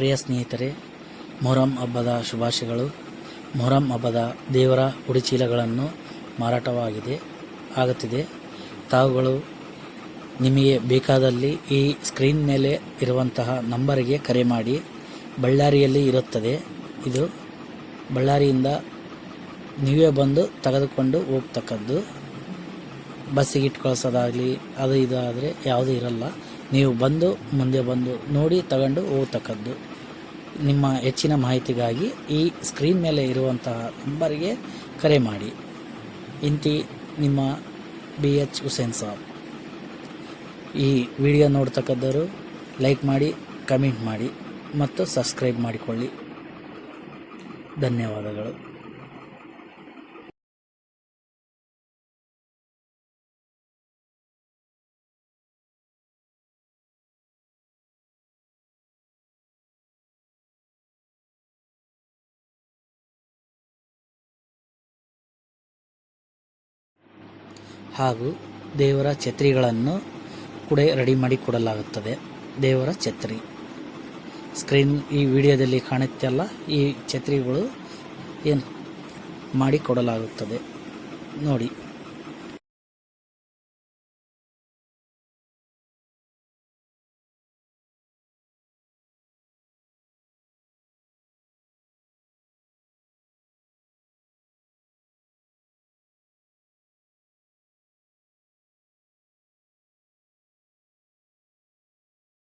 ಪ್ರಿಯ ಸ್ನೇಹಿತರೆ, ಮೊಹರಂ ಹಬ್ಬದ ಶುಭಾಶಯಗಳು. ಮೊಹರಂ ಹಬ್ಬದ ದೇವರ ಉಡಿಚೀಲಗಳನ್ನು ಮಾರಾಟವಾಗಿದೆ, ಆಗುತ್ತಿದೆ. ತಾವುಗಳು ನಿಮಗೆ ಬೇಕಾದಲ್ಲಿ ಈ ಸ್ಕ್ರೀನ್ ಮೇಲೆ ಇರುವಂತಹ ನಂಬರಿಗೆ ಕರೆ ಮಾಡಿ, ಬಳ್ಳಾರಿಯಲ್ಲಿ ಇರುತ್ತದೆ. ಇದು ಬಳ್ಳಾರಿಯಿಂದ ನೀವೇ ಬಂದು ತೆಗೆದುಕೊಂಡು ಹೋಗ್ತಕ್ಕದ್ದು. ಬಸ್ಸಿಗೆ ಇಟ್ಟು ಕಳ್ಸೋದಾಗಲಿ ಅದು ಇದಾದರೆ ಯಾವುದೂ ಇರಲ್ಲ. ನೀವು ಬಂದು, ಮುಂದೆ ಬಂದು ನೋಡಿ, ತಗೊಂಡು ಹೋಗ್ತಕ್ಕದ್ದು. ನಿಮ್ಮ ಹೆಚ್ಚಿನ ಮಾಹಿತಿಗಾಗಿ ಈ ಸ್ಕ್ರೀನ್ ಮೇಲೆ ಇರುವಂತಹ ನಂಬರಿಗೆ ಕರೆ ಮಾಡಿ. ಇಂತಿ ನಿಮ್ಮ ಬಿ ಎಚ್ ಹುಸೇನ್ ಸಾಬ್. ಈ ವಿಡಿಯೋ ನೋಡ್ತಕ್ಕದ್ದರು ಲೈಕ್ ಮಾಡಿ ಕಮೆಂಟ್ ಮಾಡಿ ಮತ್ತು ಸಬ್ಸ್ಕ್ರೈಬ್ ಮಾಡಿಕೊಳ್ಳಿ. ಧನ್ಯವಾದಗಳು. ಹಾಗೂ ದೇವರ ಛತ್ರಿಗಳನ್ನು ಕೂಡ ರೆಡಿ ಮಾಡಿ ಕೊಡಲಾಗುತ್ತದೆ. ದೇವರ ಛತ್ರಿ. ಸ್ಕ್ರೀನ್ ಈ ವಿಡಿಯೋದಲ್ಲಿ ಕಾಣುತ್ತಲ್ಲ, ಈ ಛತ್ರಿಗಳು ಏನು ಮಾಡಿಕೊಡಲಾಗುತ್ತದೆ ನೋಡಿ.